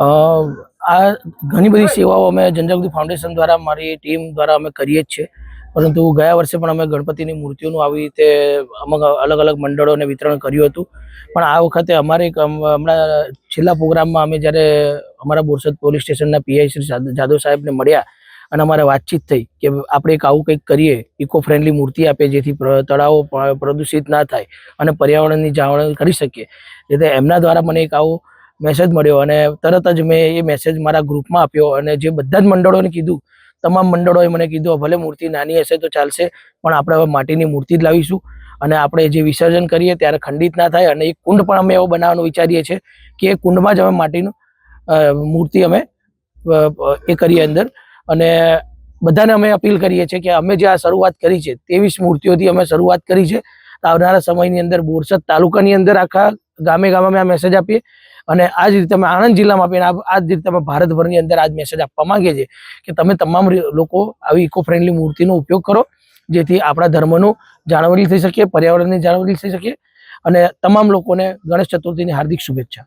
આ ઘણી બધી સેવાઓ અમે જનજાગૃતિ ફાઉન્ડેશન દ્વારા, મારી ટીમ દ્વારા અમે કરીએ જ છીએ. પરંતુ ગયા વર્ષે પણ અમે ગણપતિની મૂર્તિઓનું આવી રીતે અલગ અલગ મંડળોને વિતરણ કર્યું હતું. પણ આ વખતે અમારે હમણાં છેલ્લા પ્રોગ્રામમાં અમે જ્યારે અમારા બોરસદ પોલીસ સ્ટેશનના પીઆઈ શ્રી જાદવ સાહેબને મળ્યા અને અમારે વાતચીત થઈ કે આપણે એક આવું કંઈક કરીએ ઇકો ફ્રેન્ડલી મૂર્તિ આપે જેથી તળાવો પ્રદૂષિત ના થાય અને પર્યાવરણની જાળવણી કરી શકીએ. એટલે એમના દ્વારા મને એક આવો મેસેજ મળ્યો અને તરત જ મેં એ મેસેજ મારા ગ્રુપમાં આપ્યો અને જે બધા જ મંડળોને કીધું, તમામ મંડળોએ મને કીધું ભલે મૂર્તિ નાની હશે તો ચાલશે, પણ આપણે હવે માટીની મૂર્તિ જ લાવીશું. અને આપણે જે વિસર્જન કરીએ ત્યારે ખંડિત ના થાય અને એક કુંડ પણ અમે એવો બનાવવાનું વિચારીએ છીએ કે એ કુંડમાં જ અમે માટીનું મૂર્તિ અમે એ કરીએ અંદર. અને બધાને અમે અપીલ કરીએ છીએ કે અમે જે આ શરૂઆત કરી છે ત્રેવીસ મૂર્તિઓથી અમે શરૂઆત કરી છે. આવનારા સમયની અંદર બોરસદ તાલુકાની અંદર આખા ગામે ગામે આ મેસેજ આપીએ. અને આ જ રીતે અમે આણંદ જિલ્લામાં આપીને આ જ રીતે અમે ભારતભરની અંદર આ મેસેજ આપવા માંગીએ છીએ કે તમે તમામ લોકો આવી ઇકો ફ્રેન્ડલી મૂર્તિનો ઉપયોગ કરો, જેથી આપણા ધર્મનું જાળવણી થઈ શકે, પર્યાવરણની જાળવણી થઈ શકે. અને તમામ લોકોને ગણેશ ચતુર્થીની હાર્દિક શુભેચ્છા.